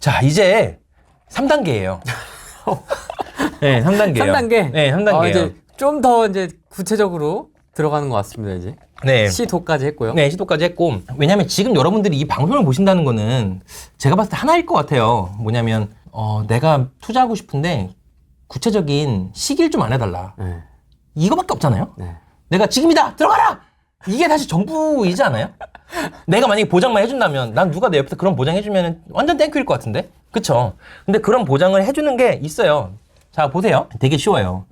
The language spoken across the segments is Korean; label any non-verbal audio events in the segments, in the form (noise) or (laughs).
자, 이제 3단계예요. (laughs) 네, 3단계예요. 3단계? 네, 3단계예요. 아, 이제 좀 더 이제 구체적으로 들어가는 것 같습니다, 이제. 네. 시도까지 했고요. 네, 시도까지 했고 왜냐면 지금 여러분들이 이 방송을 보신다는 거는 제가 봤을 때 하나일 것 같아요. 뭐냐면 어, 내가 투자하고 싶은데 구체적인 시기를 좀 안 해달라. 네. 이거밖에 없잖아요. 네. 내가 지금이다 들어가라. 이게 사실 전부이지 않아요? 내가 만약에 보장만 해준다면 난 누가 내 옆에서 그런 보장 해주면 완전 땡큐일 것 같은데, 그쵸? 근데 그런 보장을 해주는 게 있어요. 자 보세요. 되게 쉬워요.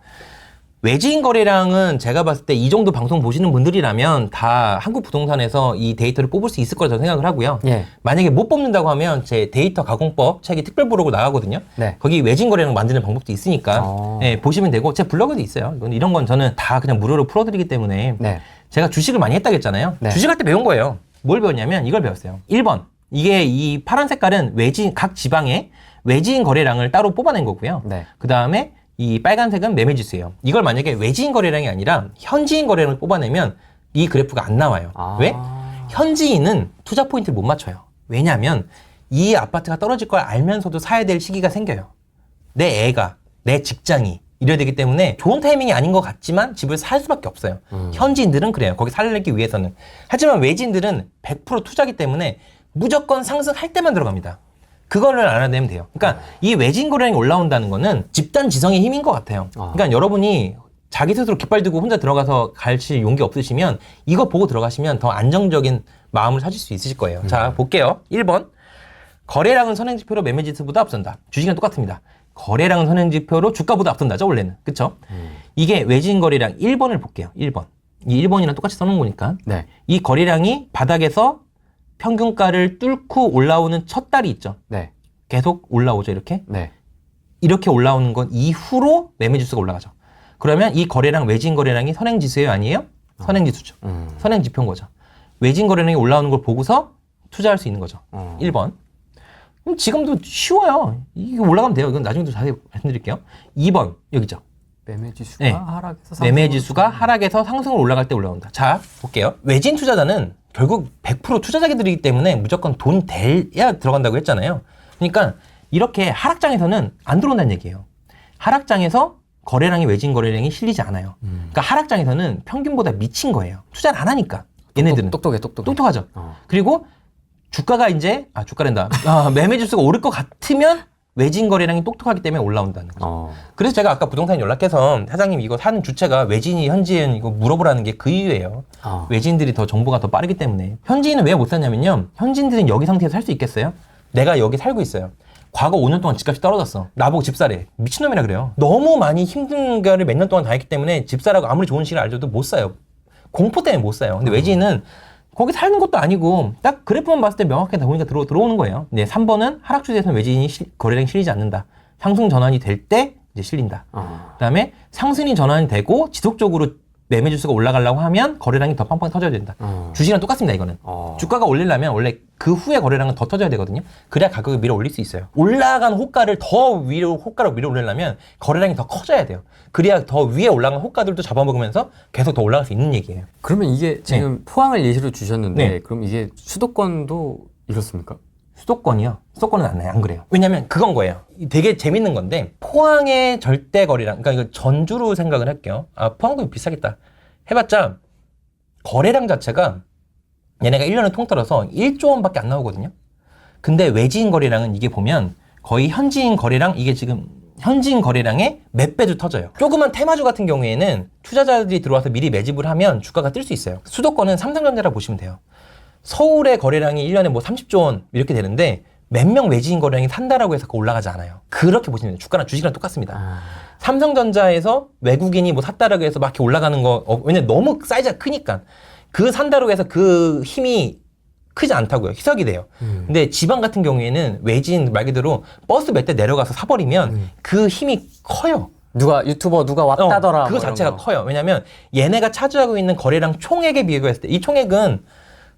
외지인 거래량은 제가 봤을 때 이 정도 방송 보시는 분들이라면 다 한국 부동산에서 이 데이터를 뽑을 수 있을 거라 저는 생각을 하고요. 예. 만약에 못 뽑는다고 하면 제 데이터 가공법 책이 특별 부록으로 나가거든요. 네. 거기 외진 거래량 만드는 방법도 있으니까 어. 예, 보시면 되고 제 블로그도 있어요. 이건 이런 건 저는 다 그냥 무료로 풀어드리기 때문에 네. 제가 주식을 많이 했다고 했잖아요. 네. 주식할 때 배운 거예요. 뭘 배웠냐면 이걸 배웠어요. 1번. 이게 이 파란 색깔은 외진 각 지방의 외지인 거래량을 따로 뽑아낸 거고요. 네. 그 다음에 이 빨간색은 매매 지수예요. 이걸 만약에 외지인 거래량이 아니라 현지인 거래량을 뽑아내면 이 그래프가 안 나와요. 아. 왜? 현지인은 투자 포인트를 못 맞춰요. 왜냐하면 이 아파트가 떨어질 걸 알면서도 사야 될 시기가 생겨요. 내 애가, 내 직장이 이래야 되기 때문에 좋은 타이밍이 아닌 것 같지만 집을 살 수밖에 없어요. 음. 현지인들은 그래요. 거기 살기 위해서는. 하지만 외지인들은 100% 투자기 때문에 무조건 상승할 때만 들어갑니다. 그거를 알아내면 돼요. 그러니까 이 외진 거래량이 올라온다는 거는 집단 지성의 힘인 것 같아요. 아. 그러니까 여러분이 자기 스스로 깃발 들고 혼자 들어가서 갈칠 용기 없으시면 이거 보고 들어가시면 더 안정적인 마음을 찾을 수 있으실 거예요. 자, 볼게요. 1번. 거래량은 선행지표로 매매지수보다 앞선다. 주식은 똑같습니다. 거래량은 선행지표로 주가보다 앞선다죠, 원래는. 그쵸? 이게 외진 거래량 1번을 볼게요. 1번. 이 1번이랑 똑같이 써놓은 거니까. 네. 이 거래량이 바닥에서 평균가를 뚫고 올라오는 첫 달이 있죠. 네. 계속 올라오죠, 이렇게. 네. 이렇게 올라오는 건 이후로 매매 지수가 올라가죠. 그러면 이 거래량, 외진 거래량이 선행지수예요, 아니에요? 선행지수죠. 음. 선행지표인 거죠. 외진 거래량이 올라오는 걸 보고서 투자할 수 있는 거죠. 어. 1번. 지금도 쉬워요. 이게 올라가면 돼요. 이건 나중에도 자세히 말씀드릴게요. 2번. 여기죠. 매매 지수가 네. 하락해서 매매 상승으로 지수가 하락해서 상승을 올라갈 때 올라온다. 자, 볼게요. 외진 투자자는 결국 100% 투자자들이기 때문에 무조건 돈 대야 들어간다고 했잖아요. 그러니까 이렇게 하락장에서는 안 들어온다는 얘기예요. 하락장에서 거래량이 외진 거래량이 실리지 않아요. 음. 그러니까 하락장에서는 평균보다 미친 거예요. 투자를 안 하니까. 얘네들은 똑, 똑똑해, 똑똑해. 똑똑하죠. 어. 그리고 주가가 이제 아 주가랜다. 아, 매매 지수가 오를 것 같으면 외진 거래량이 똑똑하기 때문에 올라온다는 거죠. 어. 그래서 제가 아까 부동산 연락해서 사장님 이거 사는 주체가 외진이 현지인 이거 물어보라는 게 그 이유예요. 어. 외지인들이 더 정보가 더 빠르기 때문에 현지인은 왜 못 사냐면요. 현지인들은 여기 상태에서 살 수 있겠어요? 내가 여기 살고 있어요. 과거 5년 동안 집값이 떨어졌어. 나보고 집 사래. 미친놈이라 그래요. 너무 많이 힘든 거를 몇 년 동안 당했기 때문에 집 사라고 아무리 좋은 시기를 알려도 못 사요. 공포 때문에 못 사요. 근데 외지인은 거기 사는 것도 아니고 딱 그래프만 봤을 때 명확하게 다 보니까 들어, 들어오는 거예요. 네, 3번은 하락 추세에서는 외지인이 실- 거래량이 실리지 않는다. 상승 전환이 될 때 이제 실린다. 어. 그다음에 상승이 전환이 되고 지속적으로 매매 지수가 올라가려고 하면 거래량이 더 팡팡 터져야 된다. 어. 주식이랑 똑같습니다, 이거는. 어. 주가가 올리려면 원래 그 후에 거래량은 더 터져야 되거든요. 그래야 가격을 밀어 올릴 수 있어요. 올라간 호가를 더 위로 호가로 밀어 올리려면 거래량이 더 커져야 돼요. 그래야 더 위에 올라간 호가들도 잡아먹으면서 계속 더 올라갈 수 있는 얘기예요. 그러면 이게 지금 포항을 예시로 주셨는데 네. 그럼 이게 수도권도 이렇습니까? 수도권이요. 수도권은 안, 안 그래요. 왜냐면 그건 거예요. 이 되게 재밌는 건데 포항의 절대 거래량, 그러니까 이거 전주로 생각을 할게요. 아 포항도 비싸겠다. 해봤자 거래량 자체가 얘네가 1년을 통틀어서 1조 원밖에 안 나오거든요. 근데 외지인 거래량은 이게 보면 거의 현지인 거래량 이게 지금 현지인 거래량의 몇 배도 터져요. 조그만 테마주 같은 경우에는 투자자들이 들어와서 미리 매집을 하면 주가가 뜰수 있어요. 수도권은 삼성전자라 보시면 돼요. 서울의 거래량이 1년에 뭐 30조 원 이렇게 되는데 몇 명 외지인 거래량이 산다라고 해서 올라가지 않아요. 그렇게 보시면 돼요. 주가랑 주식이랑 똑같습니다. 아. 삼성전자에서 외국인이 뭐 샀다라고 해서 막 이렇게 올라가는 거, 어, 왜냐 너무 사이즈가 크니까. 그 산다라고 해서 그 힘이 크지 않다고요. 희석이 돼요. 음. 근데 지방 같은 경우에는 외지인 말 그대로 버스 몇 대 내려가서 사버리면 음. 그 힘이 커요. 누가 유튜버 누가 어, 왔다더라. 그거 뭐 이런 자체가 거. 커요. 왜냐면 얘네가 차지하고 있는 거래량 총액에 비교했을 때 이 총액은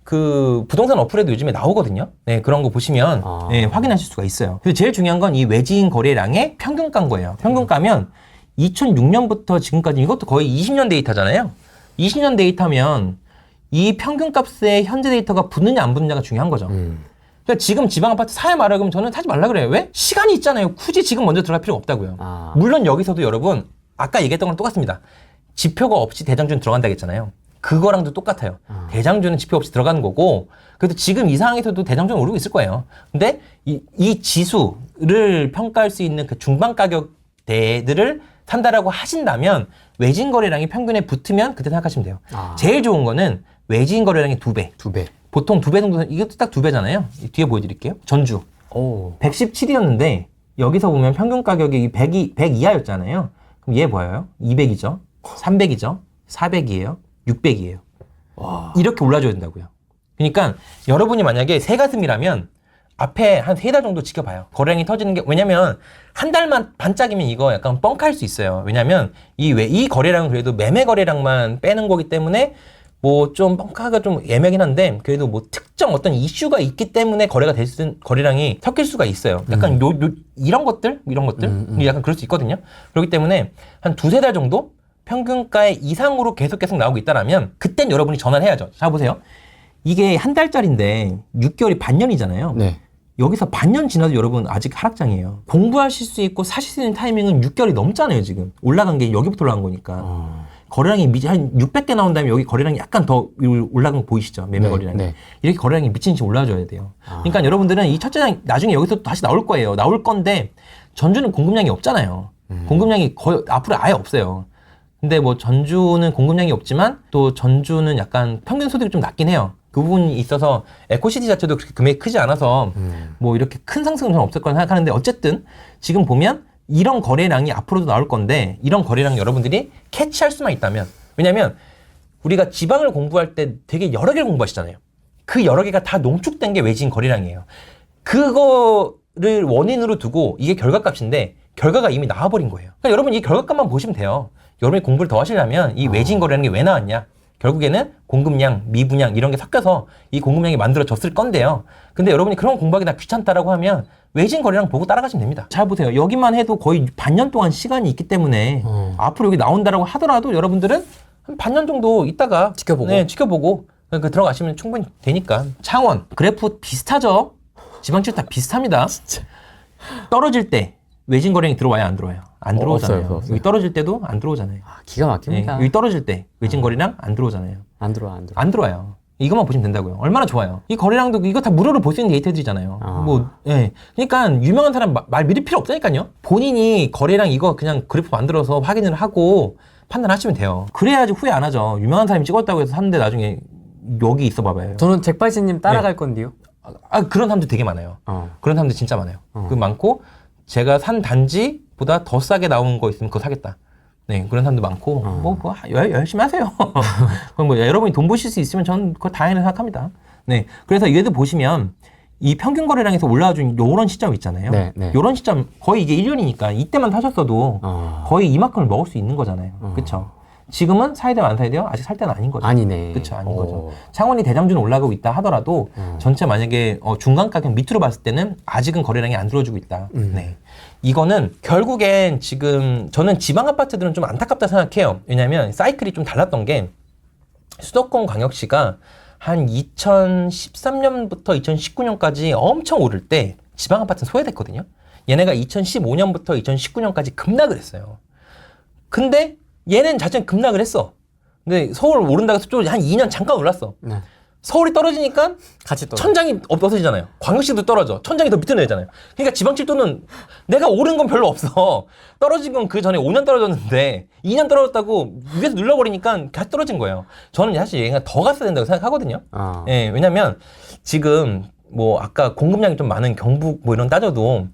그 부동산 어플에도 요즘에 나오거든요. 네, 그런 거 보시면 아. 네, 확인하실 수가 있어요. 그리고 제일 중요한 건 이 외지인 거래량의 평균가인 거예요. 평균가면 2006년부터 지금까지 이것도 거의 20년 데이터잖아요. 20년 데이터면 이 평균값에 현재 데이터가 붙느냐 안 붙느냐가 중요한 거죠. 음. 근데 지금 지방 아파트 사야 말아 그러면 저는 사지 말라 그래요. 왜? 시간이 있잖아요. 굳이 지금 먼저 들어갈 필요가 없다고요. 아. 물론 여기서도 여러분 아까 얘기했던 거랑 똑같습니다. 지표가 없이 대장주는 들어간다 했잖아요. 그거랑도 똑같아요. 대장주는 지표 없이 들어가는 거고 그래도 지금 이 상황에서도 대장주는 오르고 있을 거예요. 근데 이, 이 지수를 평가할 수 있는 그 중반 가격대들을 산다라고 하신다면 외진 거래량이 평균에 붙으면 그때 생각하시면 돼요. 아. 제일 좋은 거는 외진 거래량의 두 배. 두 배. 보통 두 배 정도, 이것도 딱 두 배잖아요. 이 뒤에 보여드릴게요. 전주. 오. 117이었는데, 여기서 보면 평균 가격이 100 이, 100 이하였잖아요. 그럼 얘 보여요? 200이죠? 300이죠? 400이에요? 600이에요. 와. 이렇게 올라줘야 된다고요. 그러니까 여러분이 만약에 새 가슴이라면 앞에 한 세 달 정도 지켜봐요. 거래량이 터지는 게 왜냐면 한 달만 반짝이면 이거 약간 뻥칼 수 있어요. 왜냐면 이 왜 이 거래량은 그래도 매매 거래량만 빼는 거기 때문에 뭐 좀 뻥카가 좀 애매하긴 한데 그래도 뭐 특정 어떤 이슈가 있기 때문에 거래가 될 수, 거래량이 섞일 수가 있어요. 약간 요, 요 이런 것들 이런 것들 음, 약간 그럴 수 있거든요. 그렇기 때문에 한 두세 달 정도 평균가의 이상으로 계속 계속 나오고 있다라면 그땐 여러분이 전화를 해야죠. 자 보세요. 이게 한 달짜리인데 6개월이 반년이잖아요. 네. 여기서 반년 지나도 여러분 아직 하락장이에요. 공부하실 수 있고 사실 수 있는 타이밍은 6개월이 넘잖아요, 지금. 올라간 게 여기부터 올라간 거니까. 어. 거래량이 미, 한 600개 나온 다음에 여기 거래량이 약간 더 올라간 거 보이시죠? 매매 네, 거래량이. 네. 이렇게 거래량이 미친 듯이 올라줘야 돼요. 아. 그러니까 여러분들은 이 첫째 장 나중에 여기서 다시 나올 거예요. 나올 건데 전주는 공급량이 없잖아요. 음. 공급량이 거의 앞으로 아예 없어요. 근데 뭐 전주는 공급량이 없지만 또 전주는 약간 평균 소득이 좀 낮긴 해요. 그 부분이 있어서 에코시티 자체도 그렇게 금액이 크지 않아서 음. 뭐 이렇게 큰 상승은 전 없을 거라 생각하는데 어쨌든 지금 보면 이런 거래량이 앞으로도 나올 건데 이런 거래량 여러분들이 캐치할 수만 있다면 왜냐면 우리가 지방을 공부할 때 되게 여러 개를 공부하시잖아요. 그 여러 개가 다 농축된 게 외진 거래량이에요. 그거를 원인으로 두고 이게 결과값인데 결과가 이미 나와버린 거예요. 그러니까 여러분 이 결과값만 보시면 돼요. 여러분이 공부를 더 하시려면 이 외진 거래라는 게 왜 나왔냐? 결국에는 공급량, 미분양 이런 게 섞여서 이 공급량이 만들어졌을 건데요. 근데 여러분이 그런 공부하기 나 귀찮다라고 하면 외진 거래량 보고 따라가시면 됩니다. 잘 보세요. 여기만 해도 거의 반년 동안 시간이 있기 때문에 어. 앞으로 여기 나온다라고 하더라도 여러분들은 한 반년 정도 있다가 지켜보고. 네, 지켜보고 그 들어가시면 충분히 되니까. 창원 그래프 비슷하죠? 지방지역 다 비슷합니다. 진짜. 떨어질 때 외진 거래량이 들어와요, 안 들어와요? 안 어, 들어오잖아요. 없어요, 없어요. 여기 떨어질 때도 안 들어오잖아요. 아, 기가 네, 막힙니다. 여기 떨어질 때 외진 거래량 안 들어오잖아요. 안 들어와, 안 들어와. 안 들어와요. 이것만 보시면 된다고요. 얼마나 좋아요. 이 거래량도 이거 다 무료로 볼 수 있는 데이터들이잖아요. 아. 뭐, 예. 그러니까 유명한 사람 마- 말 믿을 필요 없다니까요. 본인이 거래량 이거 그냥 그래프 만들어서 확인을 하고 판단하시면 돼요. 그래야지 후회 안 하죠. 유명한 사람이 찍었다고 해서 샀는데 나중에 여기 있어 봐봐요. 저는 잭발씨님 따라갈 건데요. 아, 그런 사람들 되게 많아요. 어. 그런 사람들 진짜 많아요. 어. 그 많고 제가 산 단지 보다 더 싸게 나온 거 있으면 그거 사겠다. 네, 그런 사람도 많고 어. 뭐, 뭐 열, 열심히 하세요. (laughs) 그럼 뭐 여러분이 돈 버실 수 있으면 저는 그거 다행이라고 생각합니다. 네, 그래서 얘도 보시면 이 평균 거래량에서 올라와 준 요런 시점 있잖아요. 네, 네. 요런 시점 거의 이게 1년이니까 이때만 사셨어도 어. 거의 이만큼을 먹을 수 있는 거잖아요. 어. 그렇죠? 지금은 사야 돼요, 안 사야 돼요? 아직 살 때는 아닌 거죠. 아니네. 그쵸, 아닌 어. 거죠. 창원이 대장주는 올라가고 있다 하더라도 음. 전체 만약에 어, 중간 가격 밑으로 봤을 때는 아직은 거래량이 안 들어주고 있다. 음. 네. 이거는 결국엔 지금 저는 지방 아파트들은 좀 안타깝다 생각해요. 왜냐하면 사이클이 좀 달랐던 게 수도권 광역시가 한 2013년부터 2019년까지 엄청 오를 때 지방 아파트는 소외됐거든요. 얘네가 2015년부터 2019년까지 급락을 했어요. 근데 얘는 자체는 급락을 했어. 근데 서울 오른다고 해서 좀한 2년 잠깐 올랐어. 네. 서울이 떨어지니까 같이 또. 천장이 없어지잖아요. 광역시도 떨어져. 천장이 더 밑으로 내잖아요. 그러니까 지방칠도는 내가 오른 건 별로 없어. (laughs) 떨어진 건 그 전에 5년 떨어졌는데 2년 떨어졌다고 위에서 눌러버리니까 다시 떨어진 거예요. 저는 사실 얘가 더 갔어야 된다고 생각하거든요. 어. 예, 왜냐면 지금 뭐 아까 공급량이 좀 많은 경북 뭐 이런 따져도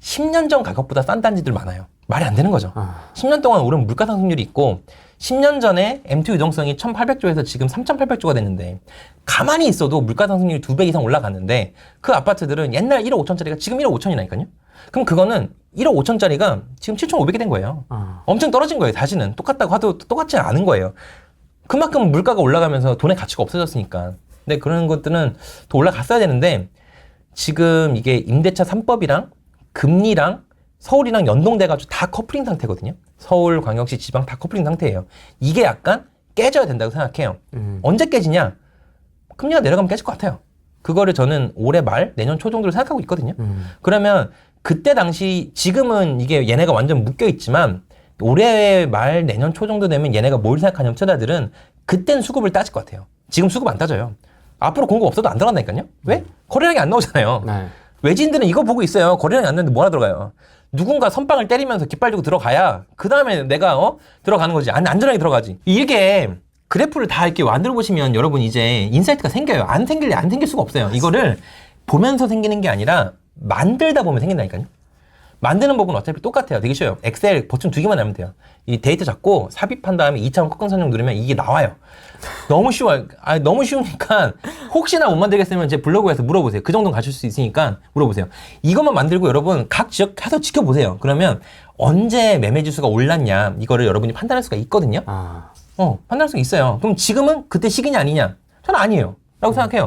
10년 전 가격보다 싼 단지들 많아요. 말이 안 되는 거죠. 어. 10년 동안 오른 물가 상승률이 있고 10년 전에 M2 유동성이 1,800조에서 지금 3,800조가 됐는데 가만히 있어도 물가 상승률이 두배 이상 올라갔는데 그 아파트들은 옛날 1억 5천짜리가 지금 1억 5천이라니까요. 그럼 그거는 1억 5천짜리가 지금 7,500이 된 거예요. 어. 엄청 떨어진 거예요. 다시는 똑같다고 하도 똑같지 않은 거예요. 그만큼 물가가 올라가면서 돈의 가치가 없어졌으니까. 근데 그런 것들은 더 올라갔어야 되는데 지금 이게 임대차 3법이랑 금리랑 서울이랑 연동돼가지고 다 커플링 상태거든요. 서울, 광역시, 지방 다 커플링 상태예요. 이게 약간 깨져야 된다고 생각해요. 음. 언제 깨지냐? 금리가 내려가면 깨질 것 같아요. 그거를 저는 올해 말 내년 초 정도로 생각하고 있거든요. 음. 그러면 그때 당시 지금은 이게 얘네가 완전 묶여 있지만 올해 말 내년 초 정도 되면 얘네가 뭘 생각하냐면 투자들은 그땐 수급을 따질 것 같아요. 지금 수급 안 따져요. 앞으로 공급 없어도 안 들어간다니까요. 왜? 거래량이 안 나오잖아요. 네. 외지인들은 이거 보고 있어요. 거래량이 안 나는데 뭐하나 들어가요. 누군가 선빵을 때리면서 깃발 주고 들어가야 그 다음에 내가 어 들어가는 거지. 안, 안전하게 들어가지. 이게 그래프를 다 이렇게 만들어 보시면 여러분 이제 인사이트가 생겨요. 안 생길래 안 생길 수가 없어요. 이거를 보면서 생기는 게 아니라 만들다 보면 생긴다니까요. 만드는 법은 어차피 똑같아요. 되게 쉬워요. 엑셀 버튼 두 개만 하면 돼요. 이 데이터 잡고 삽입한 다음에 2차원 꺾은 선정 누르면 이게 나와요. 너무 쉬워요. 아, 너무 쉬우니까 (laughs) 혹시나 못 만들겠으면 제 블로그에서 물어보세요. 그 정도는 가실 수 있으니까 물어보세요. 이것만 만들고 여러분 각 지역 계속 지켜보세요. 그러면 언제 매매 지수가 올랐냐 이거를 여러분이 판단할 수가 있거든요. 아. 어, 판단할 수가 있어요. 그럼 지금은 그때 시기냐 아니냐? 저는 아니에요. 라고 생각해요.